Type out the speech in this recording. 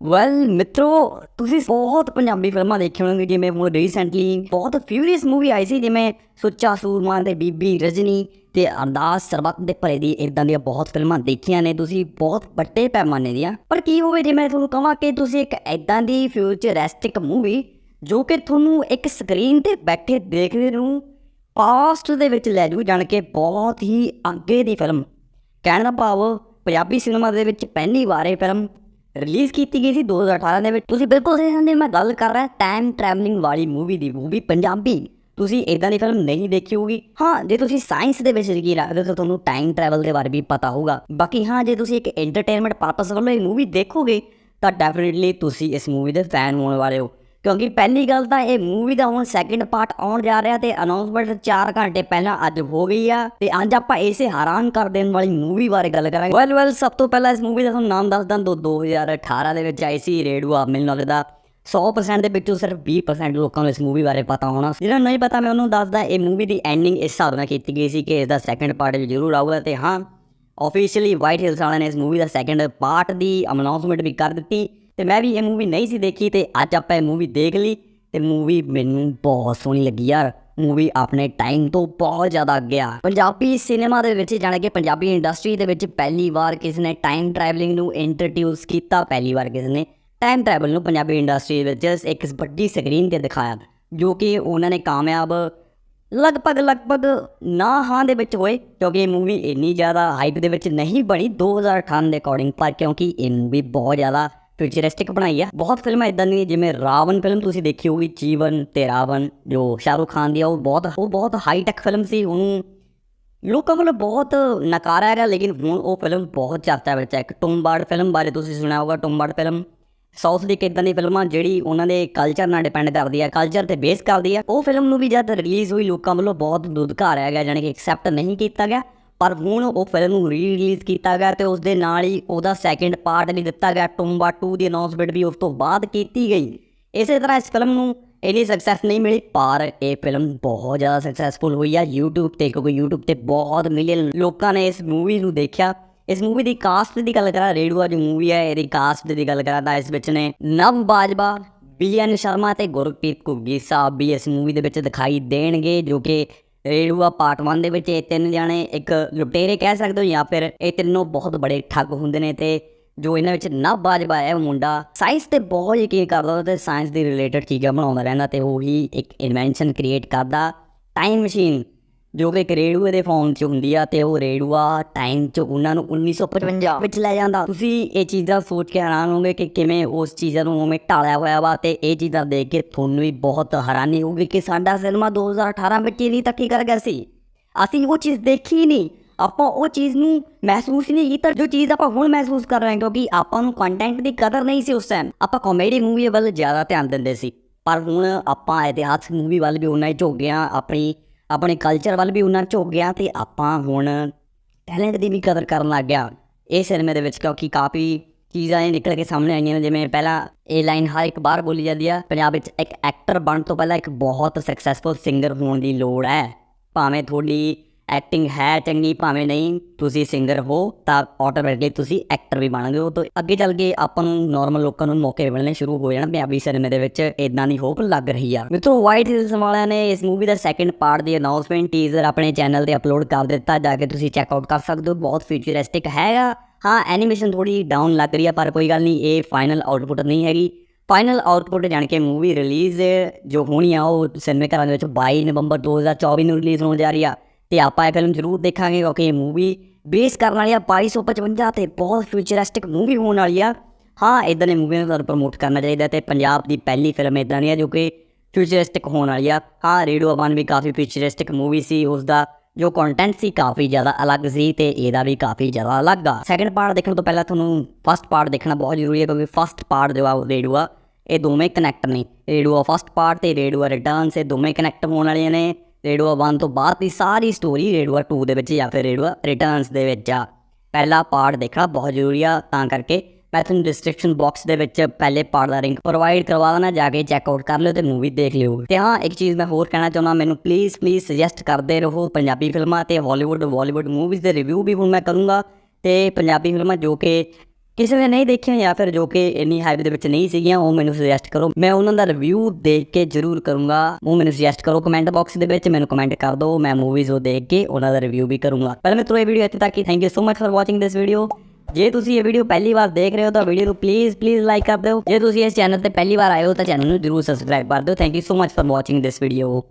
Well ਮਿੱਤਰੋ, ਤੁਸੀਂ ਬਹੁਤ ਪੰਜਾਬੀ ਫਿਲਮਾਂ ਦੇਖੀਆਂ ਹੋਣਗੇ ਜਿਵੇਂ ਹੁਣ ਰੀਸੈਂਟਲੀ ਬਹੁਤ ਫਿਊਰੀਅਸ ਮੂਵੀ ਆਈ ਸੀ, ਜਿਵੇਂ ਸੁੱਚਾ ਸੂਰਮਾ ਤੇ ਬੀਬੀ ਰਜਨੀ ਤੇ ਅਰਦਾਸ ਸਰਬੱਤ ਦੇ ਭਰੇ ਦੀ ਇਦਾਂ ਦੀਆਂ ਬਹੁਤ ਫਿਲਮਾਂ ਦੇਖੀਆਂ ਨੇ, ਤੁਸੀਂ ਬਹੁਤ ਵੱਡੇ ਪੈਮਾਨੇ ਦੀਆਂ। ਪਰ ਕੀ ਹੋਵੇ, ਜੇ ਮੈਂ ਤੁਹਾਨੂੰ ਕਹਾਂ ਕਿ ਤੁਸੀਂ ਇੱਕ ਇਦਾਂ ਦੀ ਫਿਊਚਰਿਸਟਿਕ ਮੂਵੀ ਜੋ ਕਿ ਤੁਹਾਨੂੰ ਇੱਕ ਸਕਰੀਨ ਤੇ ਬੈਠੇ ਦੇਖਦੇ ਨੂੰ ਪਾਸਟ ਦੇ ਵਿੱਚ ਲੈ ਜੂ, ਜਾਣ ਕੇ ਬਹੁਤ ਹੀ ਅੱਗੇ ਦੀ ਫਿਲਮ ਕਹਿਣ ਦਾ ਭਾਵ, ਪੰਜਾਬੀ ਸਿਨੇਮਾ ਦੇ ਵਿੱਚ ਪਹਿਲੀ ਵਾਰ ਇਹ ਫਿਲਮ ਰਿਲੀਜ਼ ਕੀਤੀ ਗਈ ਸੀ 2018 ਦੇ ਵਿੱਚ। ਤੁਸੀਂ ਬਿਲਕੁਲ ਸਹੀ ਸੰਦੇ ਮੈਂ ਗੱਲ ਕਰ ਰਿਹਾ ਟਾਈਮ ਟਰੈਵਲਿੰਗ ਵਾਲੀ ਮੂਵੀ ਦੀ ਮੂਵੀ ਪੰਜਾਬੀ। ਤੁਸੀਂ ਇਦਾਂ ਦੀ ਫਿਲਮ ਨਹੀਂ ਦੇਖੀ ਹੋਊਗੀ। ਹਾਂ, ਜੇ ਤੁਸੀਂ ਸਾਇੰਸ ਦੇ ਵਿੱਚ ਯਕੀਨ ਰੱਖਦੇ ਤਾਂ ਤੁਹਾਨੂੰ ਟਾਈਮ ਟਰੈਵਲ ਦੇ ਬਾਰੇ ਵੀ ਪਤਾ ਹੋਊਗਾ। ਬਾਕੀ ਹਾਂ, ਜੇ ਤੁਸੀਂ ਇੱਕ ਐਂਟਰਟੇਨਮੈਂਟ ਪਰਪਸ ਵੱਲੋਂ ਇਹ ਮੂਵੀ ਦੇਖੋਗੇ, ਤਾਂ ਡੈਫੀਨਿਟਲੀ ਤੁਸੀਂ ਇਸ ਮੂਵੀ ਦੇ ਫੈਨ ਹੋਣ ਵਾਲੇ ਹੋ। ਕਿਉਂਕਿ ਪਹਿਲੀ ਗੱਲ ਤਾਂ ਇਹ ਮੂਵੀ ਦਾ ਹੁਣ ਸੈਕਿੰਡ ਪਾਰਟ ਆਉਣ ਜਾ ਰਿਹਾ ਤੇ ਅਨਾਉਂਸਮੈਂਟ 4 ਘੰਟੇ ਪਹਿਲਾਂ ਅੱਜ ਹੋ ਗਈ ਆ ਤੇ ਅੱਜ ਆਪਾਂ ਇਸੇ ਹੈਰਾਨ ਕਰ ਦੇਣ ਵਾਲੀ ਮੂਵੀ ਬਾਰੇ ਗੱਲ ਕਰਾਂਗੇ। ਵੈਲ ਵੈਲ ਸਭ ਤੋਂ ਪਹਿਲਾਂ ਇਸ ਮੂਵੀ ਦਾ ਤੁਹਾਨੂੰ ਨਾਮ ਦੱਸ ਦਾਂ ਦੋ 2018 ਦੇ ਵਿੱਚ ਆਈ ਸੀ ਰੇਡੂਆ ਮੈਨੂੰ ਲੱਗਦਾ 100% ਦੇ ਵਿੱਚੋਂ ਸਿਰਫ 20% ਲੋਕਾਂ ਨੂੰ ਇਸ ਮੂਵੀ ਬਾਰੇ ਪਤਾ ਹੋਣਾ। ਜਿਹਨਾਂ ਨੂੰ ਨਹੀਂ ਪਤਾ, ਮੈਂ ਉਹਨੂੰ ਦੱਸਦਾ, ਇਹ ਮੂਵੀ ਦੀ ਐਂਡਿੰਗ ਇਸ ਹਿਸਾਬ ਨਾਲ ਕੀਤੀ ਗਈ ਸੀ ਕਿ ਇਸ ਦਾ ਸੈਕਿੰਡ ਪਾਰਟ ਵੀ ਜ਼ਰੂਰ ਆਊਗਾ ਤੇ ਹਾਂ ਆਫੀਸ਼ੀਅਲੀ ਵਾਈਟ ਹਿਲਸ ਵਾਲਿਆਂ ਨੇ ਇਸ ਮੂਵੀ ਦਾ ਸੈਕਿੰਡ ਪਾਰਟ ਦੀ ਅਨਾਉਂਸਮੈਂਟ ਵੀ ਕਰ ਦਿੱਤੀ। ਤੇ ਮੈਂ ਵੀ ਇਹ ਮੂਵੀ ਨਹੀਂ ਸੀ ਦੇਖੀ ਤੇ ਅੱਜ ਆਪਾਂ ਇਹ ਮੂਵੀ ਦੇਖ ਲਈ ਤੇ ਮੂਵੀ ਮੈਨੂੰ ਬਹੁਤ ਸੋਹਣੀ ਲੱਗੀ ਯਾਰ। ਮੂਵੀ ਆਪਣੇ ਟਾਈਮ ਤੋਂ ਬਹੁਤ ਜ਼ਿਆਦਾ ਅੱਗੇ ਆ। ਪੰਜਾਬੀ ਸਿਨੇਮਾ ਦੇ ਵਿੱਚ ਜਾਣ ਕੇ ਪੰਜਾਬੀ ਇੰਡਸਟਰੀ ਦੇ ਵਿੱਚ ਪਹਿਲੀ ਵਾਰ ਕਿਸ ਨੇ ਟਾਈਮ ਟਰੈਵਲਿੰਗ ਨੂੰ ਇੰਟਰੋਡਿਊਸ ਕੀਤਾ, ਪਹਿਲੀ ਵਾਰ ਕਿਸ ਨੇ ਟਾਈਮ ਟਰੈਵਲ ਨੂੰ ਪੰਜਾਬੀ ਇੰਡਸਟਰੀ ਵਿੱਚ ਇੱਕ ਵੱਡੀ ਸਕਰੀਨ ਤੇ ਦਿਖਾਇਆ, ਜੋ ਕਿ ਉਹਨਾਂ ਨੇ ਕਾਮਯਾਬ ਲਗਭਗ ਲਗਭਗ ਨਾ ਹਾਂ ਦੇ ਵਿੱਚ ਹੋਏ, ਕਿਉਂਕਿ ਇਹ ਮੂਵੀ ਇੰਨੀ ਜ਼ਿਆਦਾ ਹਾਈਪ ਦੇ ਵਿੱਚ ਨਹੀਂ ਬਣੀ 2018 ਦੇ ਅਕੋਰਡਿੰਗ ਪਰ, ਕਿਉਂਕਿ ਇਹ ਮੂਵੀ ਬਹੁਤ ਜ਼ਿਆਦਾ ਫਿਊਚਰਿਸਟਿਕ ਬਣਾਈ ਆ। ਬਹੁਤ ਫਿਲਮਾਂ ਇਦਾਂ ਦੀਆਂ, ਜਿਵੇਂ ਰਾਵਣ ਫਿਲਮ ਤੁਸੀਂ ਦੇਖੀ ਹੋਗੀ ਜੀਵਨ ਤੇ ਰਾਵਣ, ਜੋ ਸ਼ਾਹਰੁਖ ਖਾਨ ਦੀ ਆ, ਉਹ ਬਹੁਤ ਉਹ ਬਹੁਤ ਹਾਈ ਟੈਕ ਫਿਲਮ ਸੀ। ਉਹਨੂੰ ਲੋਕਾਂ ਵੱਲੋਂ ਬਹੁਤ ਨਕਾਰਿਆ ਗਿਆ ਲੇਕਿਨ ਹੁਣ ਉਹ ਫਿਲਮ ਬਹੁਤ ਚਰਚਾ ਵਿੱਚ ਹੈ ਇੱਕ ਟੁੰਬਾੜ ਫਿਲਮ ਬਾਰੇ ਤੁਸੀਂ ਸੁਣਿਆ ਹੋਗਾ ਟੁੰਬਾੜ ਫਿਲਮ ਸਾਊਥ ਦੀ ਕਿਦਾਂ ਦੀ ਫਿਲਮਾਂ ਜਿਹੜੀ ਉਹਨਾਂ ਦੇ ਕਲਚਰ ਨਾਲ ਡਿਪੈਂਡ ਕਰਦੀ ਹੈ ਕਲਚਰ ਤੇ ਬੇਸ ਕਰਦੀ ਹੈ ਉਹ ਫਿਲਮ ਨੂੰ ਵੀ ਜਦ ਰਿਲੀਜ਼ ਹੋਈ, ਲੋਕਾਂ ਵੱਲੋਂ ਬਹੁਤ ਦੁਦਕਾਰਿਆ ਗਿਆ, ਜਾਣੀ ਕਿ ਐਕਸੈਪਟ ਨਹੀਂ ਕੀਤਾ ਗਿਆ। ਪਰ ਹੁਣ ਉਹ ਫਿਲਮ ਨੂੰ ਰੀ ਰਿਲੀਜ਼ ਕੀਤਾ ਗਿਆ ਤੇ ਉਸ ਦੇ ਨਾਲ ਹੀ ਉਹਦਾ ਸੈਕਿੰਡ ਪਾਰਟ ਵੀ ਦਿੱਤਾ ਗਿਆ ਟੁੰਬਾ 2 ਦੀ ਅਨਾਉਂਸਮੈਂਟ ਵੀ ਉਸ ਤੋਂ ਬਾਅਦ ਕੀਤੀ ਗਈ। ਇਸੇ ਤਰ੍ਹਾਂ ਇਸ ਫਿਲਮ ਨੂੰ ਇੰਨੀ ਸਕਸੈਸ ਨਹੀਂ ਮਿਲੀ, ਪਰ ਇਹ ਫਿਲਮ ਬਹੁਤ ਜ਼ਿਆਦਾ ਸਕਸੈਸਫੁਲ ਹੋਈ ਆ YouTube ਤੇ, ਕਿਉਂਕਿ YouTube ਤੇ ਬਹੁਤ ਮਿਲੀਅਨ ਲੋਕਾਂ ਨੇ ਇਸ ਮੂਵੀ ਨੂੰ ਦੇਖਿਆ। ਇਸ ਮੂਵੀ ਦੀ ਕਾਸਟ ਦੀ ਗੱਲ ਕਰਾਂ ਰੇਡੂਆ ਜੋ ਮੂਵੀ ਹੈ ਇਹਦੀ ਕਾਸਟ ਦੀ ਗੱਲ ਕਰਾਂ ਤਾਂ ਇਸ ਵਿੱਚ ਨੇ ਨਵ ਬਾਜਵਾ ਬੀਐਨ ਸ਼ਰਮਾ ਤੇ ਗੁਰਪ੍ਰੀਤ ਘੁੱਗੀ ਸਾਹਿਬ ਵੀ ਇਸ ਮੂਵੀ ਦੇ ਵਿੱਚ ਦਿਖਾਈ ਦੇਣਗੇ, ਜੋ ਕਿ ਰੇਡੂਆ ਪਾਰਟ 1 ਦੇ ਵਿੱਚ ਇਹ ਤਿੰਨ ਜਾਣੇ ਇੱਕ ਲੁਟੇਰੇ ਕਹਿ ਸਕਦੇ ਹੋ ਜਾਂ ਫਿਰ ਇਹ ਤਿੰਨੋਂ ਬਹੁਤ ਬੜੇ ਠੱਗ ਹੁੰਦੇ ਨੇ ਤੇ ਜੋ ਇਹਨਾਂ ਵਿੱਚ ਨਾ ਬਾਜਵਾ ਹੈ ਉਹ ਮੁੰਡਾ ਸਾਇੰਸ ਤੇ ਬਹੁਤ ਯਕੀਨ ਕਰਦਾ ਤੇ ਸਾਇੰਸ ਦੀ ਰਿਲੇਟਡ ਚੀਜ਼ਾਂ ਬਣਾਉਂਦਾ ਰਹਿੰਦਾ ਤੇ ਉਹ ਹੀ ਇੱਕ ਇਨਵੈਂਸ਼ਨ ਕ੍ਰੀਏਟ ਕਰਦਾ। ਟਾਈਮ ਮਸ਼ੀਨ ਜੋ ਕਿ ਇੱਕ ਰੇਡੂਏ ਦੇ ਫੋਨ 'ਚ ਹੁੰਦੀ ਆ ਤੇ ਉਹ ਰੇਡੂਆ ਟਾਈਮ 'ਚ ਉਹਨਾਂ ਨੂੰ 1955 ਵਿੱਚ ਲੈ ਜਾਂਦਾ। ਤੁਸੀਂ ਇਹ ਚੀਜ਼ਾਂ ਸੋਚ ਕੇ ਹੈਰਾਨ ਹੋਗੇ ਕਿ ਕਿਵੇਂ ਉਸ ਚੀਜ਼ਾਂ ਨੂੰ ਉਵੇਂ ਢਾਲਿਆ ਹੋਇਆ ਵਾ ਤੇ ਇਹ ਚੀਜ਼ਾਂ ਦੇਖ ਕੇ ਤੁਹਾਨੂੰ ਵੀ ਬਹੁਤ ਹੈਰਾਨੀ ਹੋਊਗੀ ਕਿ ਸਾਡਾ ਸਿਨੇਮਾ 2018 ਵਿੱਚ ਹੀ ਨਹੀਂ ਤੱਕੀ ਕਰ ਗਿਆ ਸੀ। ਅਸੀਂ ਉਹ ਚੀਜ਼ ਦੇਖੀ ਨਹੀਂ। ਆਪਾਂ ਉਹ ਚੀਜ਼ ਨੂੰ ਮਹਿਸੂਸ ਨਹੀਂ ਕੀਤਾ ਜੋ ਚੀਜ਼ ਆਪਾਂ ਹੁਣ ਮਹਿਸੂਸ ਕਰ ਰਹੇ ਹਾਂ ਕਿਉਂਕਿ ਆਪਾਂ ਨੂੰ ਕੰਟੈਂਟ ਦੀ ਕਦਰ ਨਹੀਂ ਸੀ ਉਸ ਟਾਈਮ ਆਪਾਂ ਕਾਮੇਡੀ ਮੂਵੀ ਵੱਲ ਜ਼ਿਆਦਾ ਧਿਆਨ ਦਿੰਦੇ ਸੀ। ਪਰ ਹੁਣ ਆਪਾਂ ਇਤਿਹਾਸਕ ਮੂਵੀ ਵੱਲ ਵੀ ਉਹਨਾਂ ਹੀ ਝੁਕ ਗਏ ਹਾਂ। ਆਪਣੀ ਆਪਣੇ ਕਲਚਰ ਵੱਲ ਵੀ ਉਹਨਾਂ ਝੁਕ ਗਿਆ ਤੇ ਆਪਾਂ ਹੁਣ ਟੈਲੈਂਟ ਦੀ ਵੀ ਕਦਰ ਕਰਨ ਲੱਗ ਗਿਆ ਇਹ ਸਿਨੇਮੇ ਦੇ ਵਿੱਚ ਕਿਉਂਕਿ ਕਾਫੀ ਚੀਜ਼ਾਂ ਇਹ ਨਿਕਲ ਕੇ ਸਾਹਮਣੇ ਆਈਆਂ ਨੇ, ਜਿਵੇਂ ਪਹਿਲਾਂ ਇਹ ਲਾਈਨ ਹਰ ਇੱਕ ਬਾਰ ਬੋਲੀ ਜਾਂਦੀ ਆ, ਪੰਜਾਬ ਵਿੱਚ ਇੱਕ ਐਕਟਰ ਬਣਨ ਤੋਂ ਪਹਿਲਾਂ ਇੱਕ ਬਹੁਤ ਸਕਸੈਸਫੁਲ ਸਿੰਗਰ ਹੋਣ ਦੀ ਲੋੜ ਹੈ, ਭਾਵੇਂ ਤੁਹਾਡੀ ਐਕਟਿੰਗ ਹੈ ਚੰਗੀ, ਭਾਵੇਂ ਨਹੀਂ, ਤੁਸੀਂ ਸਿੰਗਰ ਹੋ, ਤਾਂ ਆਟੋਮੈਟਿਕਲੀ ਤੁਸੀਂ ਐਕਟਰ ਵੀ ਬਣੋਗੇ ਉਹ ਤੋਂ ਅੱਗੇ ਚੱਲ ਕੇ ਆਪਾਂ ਨੂੰ ਨਾਰਮਲ ਲੋਕਾਂ ਨੂੰ ਮੌਕੇ ਮਿਲਣੇ ਸ਼ੁਰੂ ਹੋ ਜਾਣ ਪੰਜਾਬੀ ਸਿਨੇਮੇ ਦੇ ਵਿੱਚ। ਇਦਾਂ ਦੀ ਹੋਪ ਲੱਗ ਰਹੀ ਆ। ਮਿੱਤਰੋ ਵਾਈਟ ਹਿਲਸ ਵਾਲਿਆਂ ਨੇ ਇਸ ਮੂਵੀ ਦਾ ਸੈਕੰਡ ਪਾਰਟ ਦੀ ਅਨਾਉਂਸਮੈਂਟ ਟੀਜ਼ਰ ਆਪਣੇ ਚੈਨਲ ਤੇ ਅਪਲੋਡ ਕਰ ਦਿੱਤਾ, ਜਾ ਕੇ ਤੁਸੀਂ ਚੈੱਕ ਆਊਟ ਕਰ ਸਕਦੇ ਹੋ। ਬਹੁਤ ਫਿਊਚਰਿਸਟਿਕ ਹੈਗਾ। ਹਾਂ ਐਨੀਮੇਸ਼ਨ ਥੋੜੀ ਡਾਊਨ ਲੱਗ ਰਹੀ ਆ, ਪਰ ਕੋਈ ਗੱਲ ਨਹੀਂ, ਇਹ ਫਾਈਨਲ ਆਊਟਪੁੱਟ ਨਹੀਂ ਹੈਗੀ। ਫਾਈਨਲ ਆਊਟਪੁੱਟ ਜਾਣ ਕੇ ਮੂਵੀ ਰਿਲੀਜ਼ ਜੋ ਹੋਣੀ ਆ, ਉਹ ਸਿਨੇਮੇ ਘਰਾਂ ਦੇ ਵਿੱਚ 22 ਨਵੰਬਰ 2024 ਨੂੰ ਰਿਲੀਜ਼ ਹੋਣ ਜਾ ਰਹੀ ਆ। ਤੇ ਆਪਾਂ ਇਹ ਫਿਲਮ ਜ਼ਰੂਰ ਦੇਖਾਂਗੇ, ਕਿਉਂਕਿ ਇਹ ਮੂਵੀ ਬੇਸ ਕਰਨ ਵਾਲੀ ਆ 2255 ਤੇ ਬਹੁਤ ਫਿਊਚਰਿਸਟਿਕ ਮੂਵੀ ਹੋਣ ਵਾਲੀ ਆ। ਹਾਂ ਇਦਾਂ ਦੀ ਮੂਵੀਆਂ ਨੂੰ ਤੁਹਾਨੂੰ ਪ੍ਰਮੋਟ ਕਰਨਾ ਚਾਹੀਦਾ ਤੇ ਪੰਜਾਬ ਦੀ ਪਹਿਲੀ ਫਿਲਮ ਇਦਾਂ ਦੀ ਆ ਜੋ ਕਿ ਫਿਊਚਰਿਸਟਿਕ ਹੋਣ ਵਾਲੀ ਆ। ਹਾਂ, ਰੇਡੀਓ ਵਨ ਵੀ ਕਾਫੀ ਫਿਊਚਰਿਸਟਿਕ ਮੂਵੀ ਸੀ ਉਸ ਦਾ ਜੋ ਕੰਟੈਂਟ ਸੀ ਕਾਫੀ ਜ਼ਿਆਦਾ ਅਲੱਗ ਸੀ ਤੇ ਇਹਦਾ ਵੀ ਕਾਫੀ ਜ਼ਿਆਦਾ ਅਲੱਗ ਆ। ਸੈਕੰਡ ਪਾਰਟ ਦੇਖਣ ਤੋਂ ਪਹਿਲਾਂ ਤੁਹਾਨੂੰ ਫਸਟ ਪਾਰਟ ਦੇਖਣਾ ਬਹੁਤ ਜ਼ਰੂਰੀ ਹੈ ਕਿਉਂਕਿ ਫਸਟ ਪਾਰਟ ਜੋ ਆ, ਉਹ ਰੇਡੂਆ ਇਹ ਦੋਵੇਂ ਕਨੈਕਟ ਨੇ। ਰੇਡੂਆ ਫਸਟ ਪਾਰਟ ਤੇ ਰੇਡੂਆ ਰਿਟਰਨਸ ਇਹ ਦੋਵੇਂ ਕਨੈਕਟ ਹੋਣ ਵਾਲੀਆਂ ਨੇ। ਰੇਡੂਆ 1 ਤੋਂ ਬਾਅਦ ਦੀ ਸਾਰੀ ਸਟੋਰੀ ਰੇਡੂਆ 2 ਦੇ ਵਿੱਚ ਜਾਂ ਫਿਰ ਰੇਡੂਆ ਰਿਟਰਨਸ ਦੇ ਵਿੱਚ ਆ। ਪਹਿਲਾ ਪਾਰਟ ਦੇਖਣਾ ਬਹੁਤ ਜ਼ਰੂਰੀ ਆ, ਤਾਂ ਕਰਕੇ ਮੈਂ ਤੁਹਾਨੂੰ ਡਿਸਕ੍ਰਿਪਸ਼ਨ ਬਾਕਸ ਦੇ ਵਿੱਚ ਪਹਿਲੇ ਪਾਰਟ ਦਾ ਲਿੰਕ ਪ੍ਰੋਵਾਈਡ ਕਰਵਾ ਦੇਣਾ ਜਾ ਕੇ ਚੈੱਕ ਆਊਟ ਕਰ ਲਿਓ ਤੇ ਮੂਵੀ ਦੇਖ ਲਿਓ। ਤੇ ਹਾਂ, ਇੱਕ ਚੀਜ਼ ਮੈਂ ਹੋਰ ਕਹਿਣਾ ਚਾਹੁੰਦਾ, ਮੈਨੂੰ ਪਲੀਜ਼ ਪਲੀਜ਼ ਸੁਜੈਸਟ ਕਰਦੇ ਰਹੋ ਪੰਜਾਬੀ ਫਿਲਮਾਂ ਤੇ ਹਾਲੀਵੁੱਡ ਬਾਲੀਵੁੱਡ ਮੂਵੀਜ਼ ਦੇ ਰਿਵਿਊ ਵੀ ਹੁਣ ਮੈਂ ਕਰੂੰਗਾ। ਤੇ ਪੰਜਾਬੀ ਫਿਲਮਾਂ ਜੋ ਕਿ ਕਿਸੇ ਨੇ ਨਹੀਂ ਦੇਖੀਆਂ ਜਾਂ ਫਿਰ ਜੋ ਕਿ ਇੰਨੀ ਹਾਈਪ ਦੇ ਵਿੱਚ ਨਹੀਂ ਸੀਗੀਆਂ, ਉਹ ਮੈਨੂੰ ਸੁਜੈਸਟ ਕਰੋ। ਮੈਂ ਉਹਨਾਂ ਦਾ ਰਿਵਿਊ ਦੇਖ ਕੇ ਜ਼ਰੂਰ ਕਰੂੰਗਾ। ਉਹ ਮੈਨੂੰ ਸੁਜੈਸਟ ਕਰੋ ਕਮੈਂਟ ਬਾਕਸ ਦੇ ਵਿੱਚ, ਮੈਨੂੰ ਕਮੈਂਟ ਕਰ ਦਿਓ। ਮੈਂ ਮੂਵੀਜ਼ ਉਹ ਦੇਖ ਕੇ ਉਹਨਾਂ ਦਾ ਰਿਵਿਊ ਵੀ ਕਰੂੰਗਾ। ਪਰ ਮਿੱਤਰੋ, ਇਹ ਵੀਡੀਓ ਇੱਥੇ ਤੱਕ ਹੀ। Thank you so much for watching this video ਜੇ ਤੁਸੀਂ ਇਹ ਵੀਡੀਓ ਪਹਿਲੀ ਵਾਰ ਦੇਖ ਰਹੇ ਹੋ, ਤਾਂ ਵੀਡੀਓ ਨੂੰ ਪਲੀਜ਼ ਪਲੀਜ਼ ਲਾਈਕ ਕਰ ਦਿਓ। ਜੇ ਤੁਸੀਂ ਇਸ ਚੈਨਲ ਤੇ ਪਹਿਲੀ ਵਾਰ ਆਏ ਹੋ, ਤਾਂ ਚੈਨਲ ਨੂੰ ਜ਼ਰੂਰ ਸਬਸਕ੍ਰਾਈਬ ਕਰ ਦਿਓ। Thank you so much for watching this video